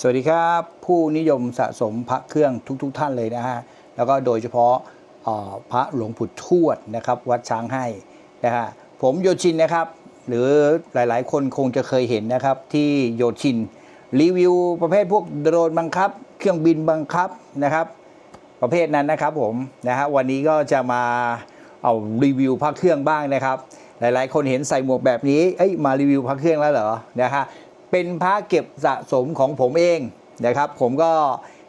สวัสดีครับ ผู้นิยมสะสมพระเครื่องทุกๆทท่านเลยนะฮะแล้วก็โดยเฉพาะพระหลวงปู่ทวดนะครับ วัดช้างให้นะฮะผมโยชินนะครับ หรือหลายๆ คนคงจะเคยเห็นนะครับ ที่โยชิน รีวิวประเภทพวกโดรนบังคับ เครื่องบินบังคับนะครับ ประเภทนั้นนะครับผมนะฮะวันนี้ก็จะมาเอารีวิวพระเครื่องบ้างนะครับ หลายๆ คนเห็นใส่หมวกแบบนี้เอ้ยมารีวิวพระเครื่องแล้วเหรอนะฮะ เป็นพระเก็บสะสมของผมเองนะครับ ผมก็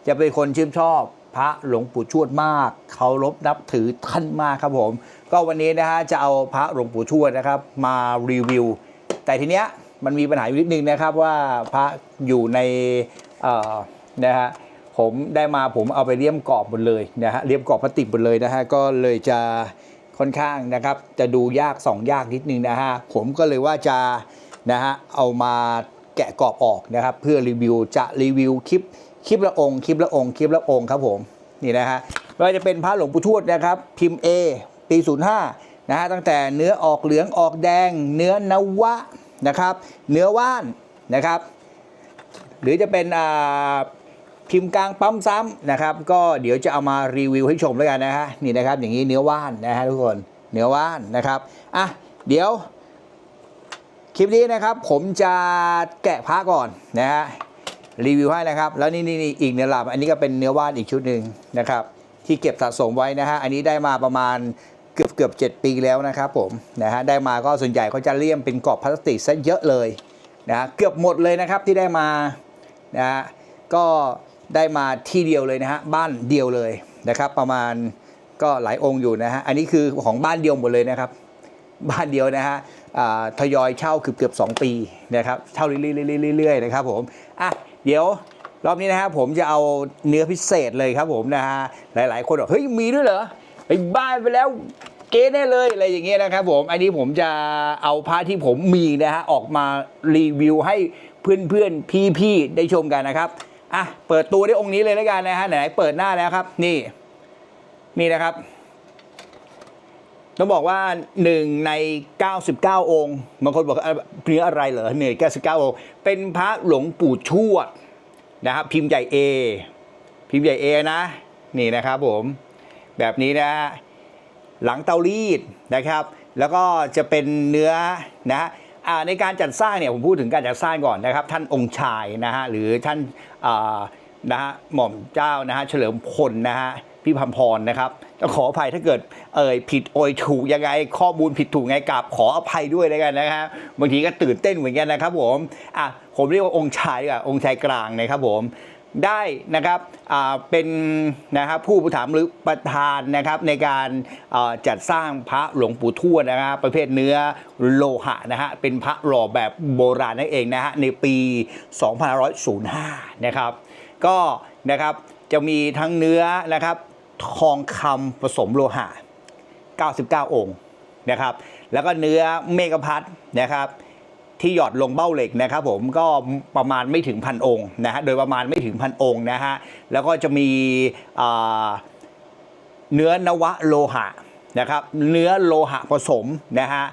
จะเป็นคนชื่นชอบพระหลวงปู่ชวดมากเคารพนับถือท่านมากครับผม ก็วันนี้นะฮะจะเอาพระหลวงปู่ชวดนะครับ มารีวิว แต่ทีเนี้ยมันมีปัญหาอยู่นิดนึงนะครับว่าพระอยู่ในเอ่อนะฮะผมได้มาผมเอาไปเลี่ยมกรอบหมดเลยนะฮะเลี่ยมกรอบพลาสติกหมดเลยนะฮะก็เลยจะค่อนข้างนะครับจะดูยากสองยากนิดนึงนะฮะผมก็เลยว่าจะนะฮะเอามา แกะกรอบออกนะครับ เพื่อรีวิวจะรีวิวคลิปคลิปละองค์คลิปละองค์คลิปละองค์ครับผมนี่นะฮะไม่ว่าจะเป็นพระหลวงปู่ทวดนะครับ พิมพ์ A ปี 05นะฮะตั้งแต่เนื้อออกเหลืองออกแดง เนื้อนวะนะครับ เนื้อว่านนะครับ หรือจะเป็นอ่าพิมพ์กลางปั๊มซ้ำนะครับ ก็เดี๋ยวจะเอามารีวิวให้ชมแล้วกันนะฮะนี่นะครับอย่างนี้เนื้อว่านนะฮะทุกคนเนื้อว่านนะครับอะเดี๋ยว คลิปนี้นะครับผมจะแกะผ้าก่อนนะฮะรีวิวให้นะครับ แล้วนี่นี่นี่อีกเนื้อลาบอันนี้ก็เป็นเนื้อว่านอีกชุดหนึ่งนะครับ ที่เก็บสะสมไว้นะฮะอันนี้ได้มาประมาณเกือบเกือบเจ็ดปีแล้วนะครับผมนะฮะได้มาก็ส่วนใหญ่เขาจะเลี่ยมเป็นกรอบพลาสติกซะเยอะเลยนะฮะเกือบหมดเลยนะครับที่ได้มานะฮะก็ได้มาที่เดียวเลยนะฮะบ้านเดียวเลยนะครับ ประมาณก็หลายองค์อยู่นะฮะอันนี้คือของบ้านเดียวหมดเลยนะครับ บ้านเดียวนะฮะทยอยเช่าเกือบเกือบสองปีนะครับเช่าเรื่อยๆๆๆๆนะครับผมอะเดี๋ยวรอบนี้นะฮะผมจะเอาเนื้อพิเศษเลยครับผมนะฮะหลายๆ คนบอกเฮ้ยมีด้วยเหรอไปบ้านไปแล้วเก๊แน่เลยอะไรอย่างเงี้ยนะครับผมอันนี้ผมจะเอาพาทที่ผมมีนะฮะออกมารีวิวให้เพื่อนๆพี่ๆได้ชมกันนะครับอะเปิดตัวด้วยองค์นี้เลยแล้วกันนะฮะไหนๆเปิดหน้าแล้วครับ นี่นี่นะครับ ต้องบอกว่าหนึ่งใน 99 องค์บางคนบอกเนื้ออะไรเหรอหนึ่งใน99 องค์ เป็นพระหลวงปู่ชวดนะครับพิมพ์ใหญ่ A พิมพ์ใหญ่ A นะ นี่นะครับผม แบบนี้นะหลังเตารีดนะครับ แล้วก็จะเป็นเนื้อนะอในการจัดสร้างเนี่ยผมพูดถึงการจัดสร้างก่อนนะครับ ท่านองค์ชายนะฮะหรือท่านนะฮะหม่อมเจ้านะฮะเฉลิมพลนะฮะ พี่พัมพรนะครับขออภัยถ้าเกิดเอ่ยผิดโอยถูกยังไงข้อมูลผิดถูกไงกราบขออภัยด้วยแล้วกันนะครับบางทีก็ตื่นเต้นเหมือนกันนะครับผมอะผมเรียกว่าองค์ชายดีกว่าองค์ชายกลางนะครับผมได้นะครับอ่าเป็นนะครับผู้ผู้ถามหรือประธานนะครับในการจัดสร้างพระหลวงปู่ทวดนะครับประเภทเนื้อโลหะนะฮะเป็นพระหล่อแบบโบราณนั่นเองนะฮะในปี2505นะครับก็นะครับจะมีทั้งเนื้อนะครับ ทองคำผสมโลหะ 99 องค์นะครับ แล้วก็เนื้อเมกะพัดนะครับที่หยอดลงเบ้าเหล็กนะครับผมก็ประมาณไม่ถึงพันองค์นะฮะโดยประมาณไม่ถึงพันองค์นะฮะแล้วก็จะมีเนื้อนวะโลหะนะครับเนื้อโลหะผสมนะฮะ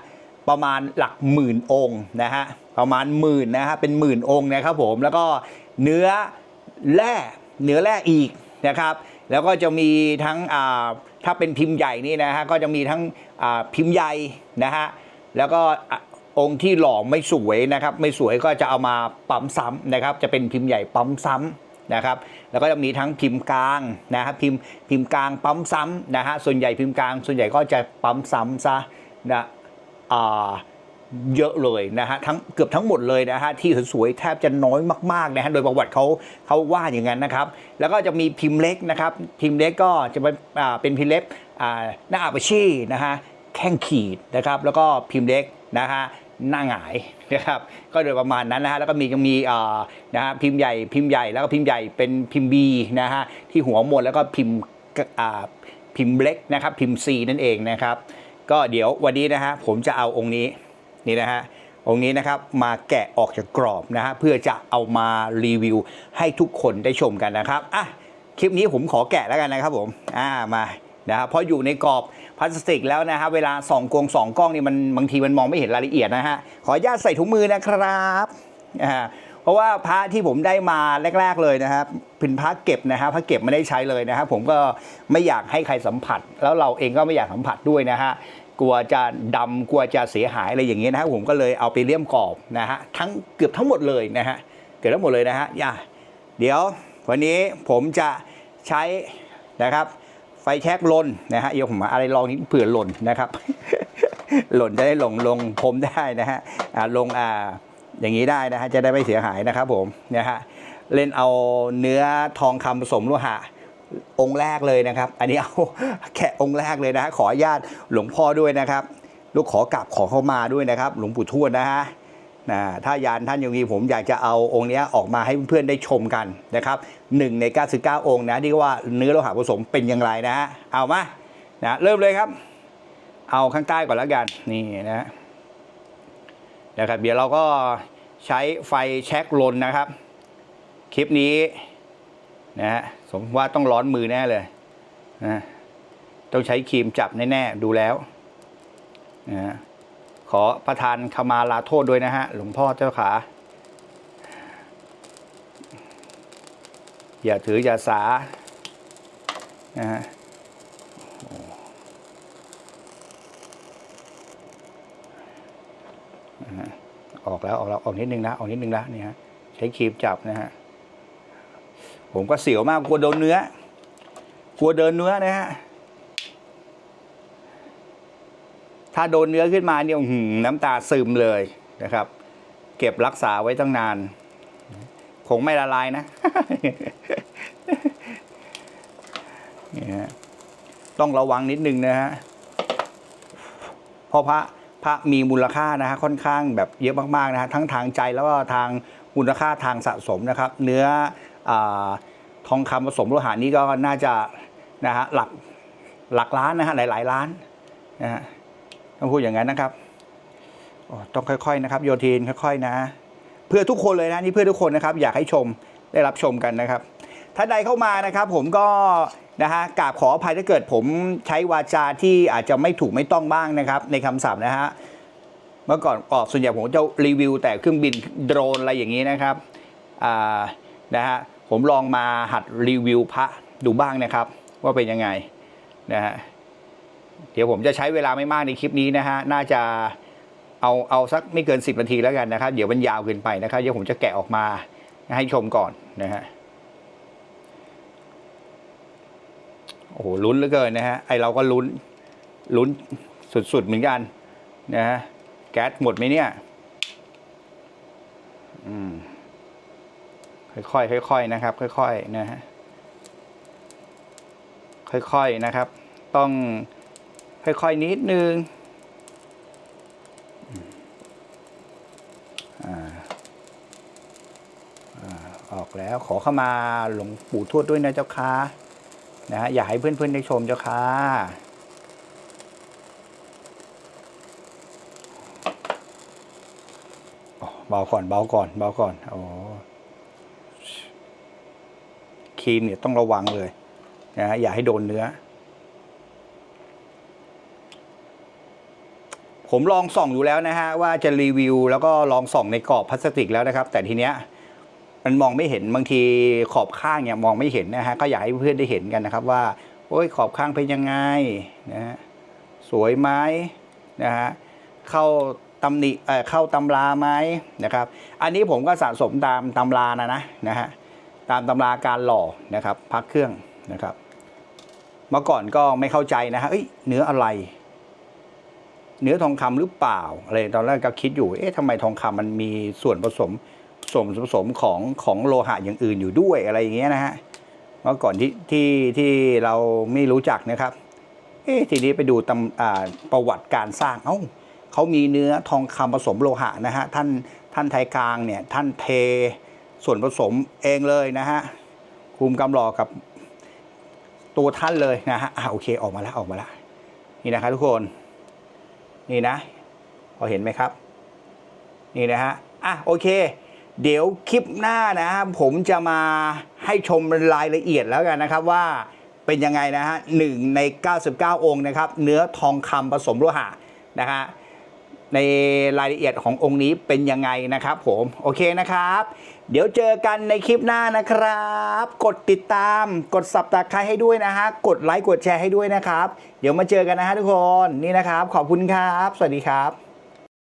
ประมาณหลักหมื่นองค์นะฮะประมาณหมื่นนะฮะเป็นหมื่นองค์นะครับผมแล้วก็เนื้อแร่เนื้อแร่อีกนะครับ แล้วก็จะมีทั้งถ้าเป็นพิมพ์ใหญ่นี่นะฮะก็จะมีทั้งพิมพ์ใหญ่นะฮะแล้วก็อะองค์ที่หล่อไม่สวยนะครับไม่สวยก็จะเอามาปั๊มซ้ำนะครับจะเป็นพิมพ์ใหญ่ปั๊มซ้ำนะครับแล้วก็จะมีทั้งพิมพ์กลางนะครับพิมพ์พิมพ์กลางปั๊มซ้ำนะฮะส่วนใหญ่พิมพ์กลาง ส่วนใหญ่ก็จะปั๊มซ้ำซะนะอ่า เยอะเลยนะฮะทั้งเกือบทั้งหมดเลยนะฮะที่สวยๆแทบจะน้อยมากๆนะฮะโดยประวัติเขาเขาว่าอย่างนั้นนะครับ แล้วก็จะมีพิมพ์เล็กนะครับพิมพ์เล็กก็จะเป็นอ่าเป็นพิมพ์เล็กอ่าหน้าอาปชีนะฮะแข้งขีดนะครับ แล้วก็พิมพ์เล็กนะฮะหน้าหงายนะครับก็โดยประมาณนั้นนะฮะแล้วก็มียังมีอ่านะฮะพิมพ์ใหญ่พิมพ์ใหญ่แล้วก็พิมพ์ใหญ่เป็นพิมพ์ B นะฮะที่หัวหมดแล้วก็พิมพ์อ่าพิมพ์เล็กนะครับพิมพ์ C นั่นเองนะครับ ก็เดี๋ยววันนี้นะฮะผมจะเอาองค์นี้ นี่นะฮะองค์นี้นะครับมาแกะออกจากกรอบนะฮะเพื่อจะเอามารีวิวให้ทุกคนได้ชมกันนะครับอะคลิปนี้ผมขอแกะแล้วกันนะครับผมอ่ามานะครับพราะอยู่ในกรอบพลาสติกแล้วนะฮะเวลาส่องกงสองกล้องนี่มันบางทีมันมองไม่เห็นรายละเอียดนะฮะขออนุญาตใส่ถุงมือนะครับอ่าเพราะว่าพระที่ผมได้มาแรก ๆเลยนะครับเป็นพระเก็บนะฮะพระเก็บไม่ได้ใช้เลยนะครับผมก็ไม่อยากให้ใครสัมผัส แล้วเราเองก็ไม่อยากสัมผัสด้วยนะฮะ กลัวจะดำกลัวจะเสียหายอะไรอย่างเงี้ยนะฮะผมก็เลยเอาไปเลี่ยมกรอบนะฮะทั้งเกือบทั้งหมดเลยนะฮะเกือบทั้งหมดเลยนะฮะอย่าเดี๋ยววันนี้ผมจะใช้นะครับไฟแช็กลนนะฮะเดี๋ยวผมอะไรลองนิดเผื่อหล่นนะครับ หล่นจะได้หลงลงผมได้นะฮะอ่าลงอ่าอย่างนี้ได้นะฮะจะได้ไม่เสียหายนะครับผมนะฮะเล่นเอาเนื้อทองคำผสมโลหะ องค์แรกเลยนะครับ อันนี้เอาแค่องค์แรกเลยนะ ขออนุญาตหลวงพ่อด้วยนะครับ ลูกขอกราบขอเข้ามาด้วยนะครับ หลวงปู่ทวดนะฮะนะถ้ายานท่านยังมีผมอยากจะเอาองค์นี้ออกมาให้เพื่อนๆได้ชมกันนะครับหนึ่งใน 99 องค์นะที่ว่าเนื้อโลหะผสมเป็นอย่างไรนะฮะเอามานะเริ่มเลยครับ เอาข้างใต้ก่อนแล้วกันนี่นะนะครับเดี๋ยวเราก็ใช้ไฟแช็กลนนะครับ คลิปนี้ นะฮะสมว่าต้องร้อนมือแน่เลยนะต้องใช้ครีมจับแน่ๆดูแล้วนะฮะขอประทานขมาลาโทษด้วยนะฮะหลวงพ่อเจ้าขาอย่าถืออย่าสานะฮะออกแล้วออกแล้วออกนิดนึงนะออกนิดนึงนะนี่ฮะใช้ครีมจับนะฮะ ผมก็เสียวมากกลัวโดนเนื้อกลัวเดินเนื้อนะฮะถ้าโดนเนื้อขึ้นมาเนี่ยหือน้ำตาซึมเลยนะครับ เก็บรักษาไว้ตั้งนาน คงไม่ละลายนะนี่ฮะต้องระวังนิดนึงนะฮะเพราะพระพระมีมูลค่านะฮะค่อนข้างแบบเยอะมากๆนะฮะทั้งทางใจแล้วก็ทางมูลค่าทางสะสมนะครับ เนื้อ ทองคำผสมโลหะนี้ก็น่าจะนะฮะหลักหลักล้านนะฮะหลายๆล้านนะฮะต้องพูดอย่างนั้นนะครับต้องค่อยๆนะครับ โยทีนค่อย ๆ นะ เพื่อทุกคนเลยนะนี่เพื่อทุกคนนะครับ อยากให้ชมได้รับชมกันนะครับถ้าใดเข้ามานะครับ ผมก็นะฮะกราบขออภัยถ้าเกิดผมใช้วาจาที่อาจจะไม่ถูกไม่ต้องบ้างนะครับ ในคำศัพท์นะฮะเมื่อก่อนออกส่วนใหญ่ผมจะรีวิวแต่เครื่องบินโดรนอะไรอย่างนี้นะครับนะฮะ ผมลองมาหัดรีวิวพระดูบ้างนะครับ ว่าเป็นยังไงนะฮะเดี๋ยวผมจะใช้เวลาไม่มากในคลิปนี้นะฮะน่าจะเอาเอาสักไม่เกิน 10นาทีแล้วกันนะครับ เดี๋ยวมันยาวเกินไปนะครับเดี๋ยวผมจะแกะออกมาให้ชมก่อนนะฮะโอ้โหลุ้นเหลือเกินนะฮะไอเราก็ลุ้นลุ้นสุดๆเหมือนกันนะฮะแก๊สหมดไหมเนี่ย อืม ค่อยๆค่อยๆนะครับ ค่อยๆนะฮะค่อยๆนะครับ ต้องค่อยๆนิดนึงอ่าอ่าออกแล้วขอเข้ามาหลวงปู่ทวดด้วยนะเจ้าค่ะนะฮะอยากให้เพื่อนๆได้ชมเจ้าค่ะเบาก่อนเบาก่อนเบาก่อนโอ้ ครีมเนี่ยต้องระวังเลยนะฮะอย่าให้โดนเนื้อ ผมลองส่องอยู่แล้วนะฮะว่าจะรีวิว แล้วก็ลองส่องในกรอบพลาสติกแล้วนะครับ แต่ทีเนี้ยมันมองไม่เห็นบางทีขอบข้างเนี่ยมองไม่เห็นนะฮะก็อยากให้เพื่อนได้เห็นกันนะครับว่าโอ้ยขอบข้างเป็นยังไงนะฮะสวยไหมนะฮะเข้าตำหนิเอ่อเข้าตำราไหมนะครับ อันนี้ผมก็สะสมตามตำรานะนะนะฮะ ตามตำราการหล่อนะครับพักเครื่องนะครับเมื่อก่อนก็ไม่เข้าใจนะฮะเอ้ยเนื้ออะไร เนื้อทองคำหรือเปล่าอะไรตอนแรกก็คิดอยู่ เอ๊ะทำไมทองคำมันมีส่วนผสมส่วนผสมของของโลหะอย่างอื่นอยู่ด้วยอะไรอย่างเงี้ยนะฮะเมื่อก่อนที่ที่ที่เราไม่รู้จักนะครับ เอ๊ะทีนี้ไปดูตำอ่าประวัติการสร้างเอ้าเขามีเนื้อทองคำผสมโลหะนะฮะท่านท่านไทยกลางเนี่ยท่านเท ส่วนผสมเองเลยนะฮะคุมกำลอกับตัวท่านเลยนะฮะอ่าโอเคออกมาแล้วออกมาแล้วนี่นะครับทุกคนนี่นะ พอเห็นไหมครับ นี่นะฮะอะโอเค เดี๋ยวคลิปหน้านะฮะผมจะมาให้ชมรายละเอียดแล้วกันนะครับว่าเป็นยังไงนะฮะหนึ่งใน 99 องค์นะครับ เนื้อทองคำผสมโลหะนะฮะ ในรายละเอียดขององค์นี้เป็นยังไงนะครับผมโอเคนะครับ เดี๋ยวเจอกันในคลิปหน้านะครับ กดติดตามกดสับตะไคร้ให้ด้วยนะฮะกดไลค์กดแชร์ให้ด้วยนะครับ เดี๋ยวมาเจอกันนะฮะทุกคนนี่นะครับ ขอบคุณครับ สวัสดีครับ